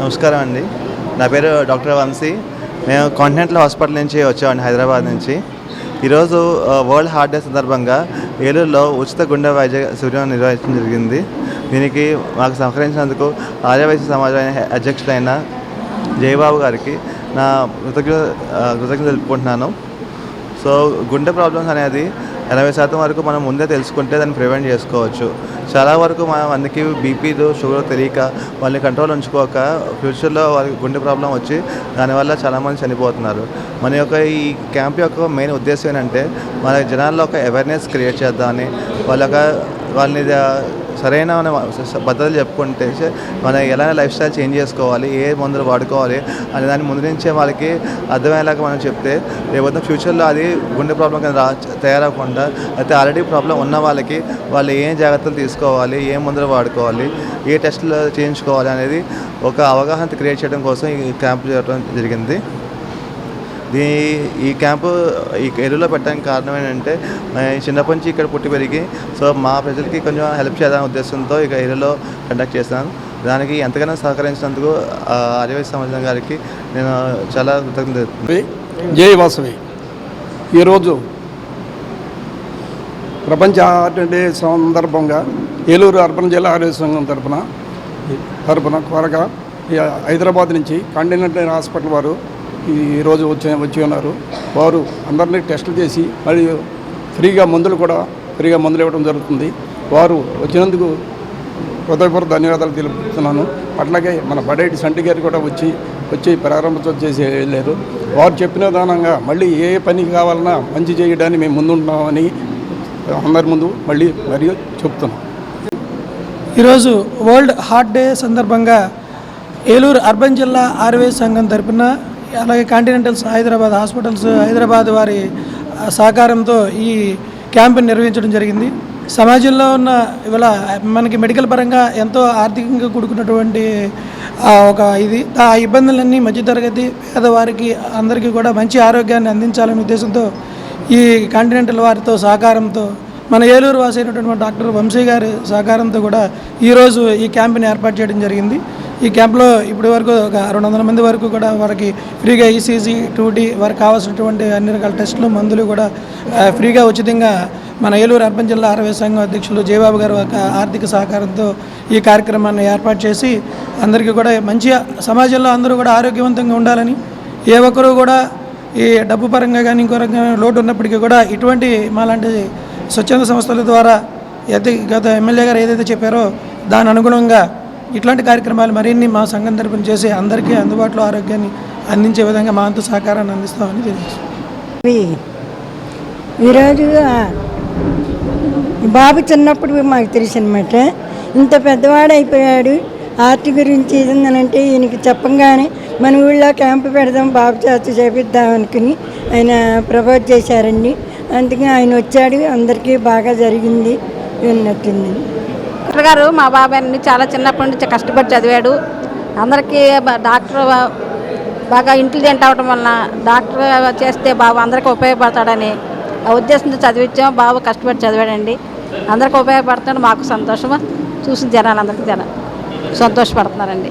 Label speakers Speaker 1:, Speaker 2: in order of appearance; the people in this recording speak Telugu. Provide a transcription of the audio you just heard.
Speaker 1: నమస్కారం అండి. నా పేరు డాక్టర్ వంశీ. మేము కాంటినెంటల్ హాస్పిటల్ నుంచి వచ్చామండి హైదరాబాద్ నుంచి. ఈరోజు వరల్డ్ హార్ట్ డే సందర్భంగా ఏలూరులో ఉచిత గుండె వైద్య శిబిరం నిర్వహించడం జరిగింది. దీనికి మాకు సహకరించినందుకు ఆర్యవైశ్య సమాజం అధ్యక్షులైన జయబాబు గారికి నా కృతజ్ఞత కృతజ్ఞత తెలుపుకుంటున్నాను. సో గుండె ప్రాబ్లమ్స్ అనేది ఎనభై శాతం వరకు మనం ముందే తెలుసుకుంటే దాన్ని ప్రివెంట్ చేసుకోవచ్చు. చాలా వరకు మనం అందుకే బీపీలు షుగర్ తెలియక వాళ్ళని కంట్రోల్ ఉంచుకోక ఫ్యూచర్లో వాళ్ళకి గుండె ప్రాబ్లం వచ్చి దానివల్ల చాలామంది చనిపోతున్నారు. మన యొక్క ఈ క్యాంప్ యొక్క మెయిన్ ఉద్దేశం ఏంటంటే మన జనాల్లో ఒక అవేర్నెస్ క్రియేట్ చేద్దామని వాళ్ళ యొక్క వాళ్ళని సరైన మన పద్ధతులు చెప్పుకుంటే మన ఎలా లైఫ్ స్టైల్ చేంజ్ చేసుకోవాలి ఏ మందులు వాడుకోవాలి అనే దాన్ని ముందు నుంచే వాళ్ళకి అర్థమయ్యేలాగా మనం చెప్తే రేపొద్దు ఫ్యూచర్లో అది గుండె ప్రాబ్లం కింద రా తయారవకుండా అయితే ఆల్రెడీ ప్రాబ్లం ఉన్న వాళ్ళకి వాళ్ళు ఏం జాగ్రత్తలు తీసుకోవాలి ఏ మందులు వాడుకోవాలి ఏ టెస్టులు చేయించుకోవాలి అనేది ఒక అవగాహన క్రియేట్ చేయడం కోసం ఈ క్యాంప్ చేయడం జరిగింది. దీ ఈ క్యాంపు ఈ ఎరువులో పెట్టడానికి కారణం ఏంటంటే చిన్నప్పటి నుంచి ఇక్కడ పుట్టి పెరిగి సో మా ప్రజలకి కొంచెం హెల్ప్ చేయాలనే ఉద్దేశంతో ఇక ఎరువులో కండక్ట్ చేస్తాను దానికి ఎంతగానో సహకరించినందుకు ఆ, సంవత్సరం సమాజం గారికి నేను చాలా కృతజ్ఞత.
Speaker 2: జై వాసవి. ఈరోజు ప్రపంచ ఆర్ట్ డే సందర్భంగా ఏలూరు అర్బన్ జిల్లా ఆరోగ్య సంఘం తరపున తరఫున త్వరగా హైదరాబాద్ నుంచి కాంటినెంటల్ హాస్పిటల్ వారు ఈరోజు వచ్చి వచ్చి ఉన్నారు. వారు అందరినీ టెస్టులు చేసి మరియు ఫ్రీగా మందులు కూడా ఫ్రీగా మందులు ఇవ్వడం జరుగుతుంది. వారు వచ్చినందుకు హృదయపూర్వ ధన్యవాదాలు తెలుపుతున్నాను. అట్లాగే మన బడేటి సంటి గారు కూడా వచ్చి వచ్చి ప్రారంభోత్సవం చేసి వెళ్ళారు. వారు చెప్పిన విధానంగా మళ్ళీ ఏ పని కావాలన్నా మంచి చేయడానికి మేము ముందుంటున్నామని అందరి ముందు మళ్ళీ మరియు చెప్తున్నాం.
Speaker 3: ఈరోజు వరల్డ్ హార్ట్ డే సందర్భంగా ఏలూరు అర్బన్ జిల్లా ఆర్వే సంఘం తరపున అలాగే కాంటినెంటల్స్ హైదరాబాద్ హాస్పిటల్స్ హైదరాబాద్ వారి సహకారంతో ఈ క్యాంపెయిన్ నిర్వహించడం జరిగింది. సమాజంలో ఉన్న ఇవాళ మనకి మెడికల్ పరంగా ఎంతో ఆర్థికంగా కూడుకున్నటువంటి ఒక ఇది. ఆ ఇబ్బందులన్నీ మధ్యతరగతి పేదవారికి అందరికీ కూడా మంచి ఆరోగ్యాన్ని అందించాలనే ఉద్దేశంతో ఈ కాంటినెంటల్ వారితో సహకారంతో మన ఏలూరు వాసైనటువంటి డాక్టర్ వంశీ గారి సహకారంతో కూడా ఈరోజు ఈ క్యాంపెయిన్ ఏర్పాటు చేయడం జరిగింది. ఈ క్యాంప్లో ఇప్పటి వరకు ఒక రెండు వందల మంది వరకు కూడా వారికి ఫ్రీగా ఈసీజీ టూటీ వారికి కావాల్సినటువంటి అన్ని రకాల టెస్టులు మందులు కూడా ఫ్రీగా ఉచితంగా మన ఏలూరు అర్బన్ జిల్లా ఆరోగ్య సంఘం అధ్యక్షులు జయబాబు గారు ఒక ఆర్థిక సహకారంతో ఈ కార్యక్రమాన్ని ఏర్పాటు చేసి అందరికీ కూడా మంచి సమాజంలో అందరూ కూడా ఆరోగ్యవంతంగా ఉండాలని ఏ ఒక్కరూ కూడా ఈ డబ్బు పరంగా కానీ ఇంకో రకంగా లోటు ఉన్నప్పటికీ కూడా ఇటువంటి మాలాంటి స్వచ్ఛంద సంస్థల ద్వారా అయితే గత ఎమ్మెల్యే గారు ఏదైతే చెప్పారో దాని అనుగుణంగా ఇట్లాంటి కార్యక్రమాలు మరిన్ని మా సంఘం తరపున చేసి అందరికీ అందుబాటులో ఆరోగ్యాన్ని అందించే విధంగా మా అంత సహకారాన్ని అందిస్తామని తెలియజేస్తాం
Speaker 4: ఈరోజు బాబు చిన్నప్పుడు మాకు తెలుసు అనమాట ఇంత పెద్దవాడు అయిపోయాడు. ఆర్ట్ గురించి ఏదంటే ఈయనకి చెప్పంగానే మన ఊళ్ళో క్యాంపు పెడదాం బాబు చేత చేపిద్దాం అనుకుని ఆయన ప్రపోజ్ చేశారండి. అందుకే ఆయన వచ్చాడు. అందరికీ బాగా జరిగింది ఉన్నట్టుంది
Speaker 5: డాక్టర్ గారు మా బాబాయ్ని చాలా చిన్నప్పటి నుంచి కష్టపడి చదివాడు. అందరికీ డాక్టర్ బాగా ఇంటెలిజెంట్ అవడం వలన డాక్టర్ చేస్తే బాబు అందరికీ ఉపయోగపడతాడని ఆ ఉద్దేశంతో చదివించాం బాబు కష్టపడి చదివాడండి. అందరికీ ఉపయోగపడతాడు మాకు సంతోషం చూసిన జనాలు అందరికీ జన సంతోషపడుతున్నారండి.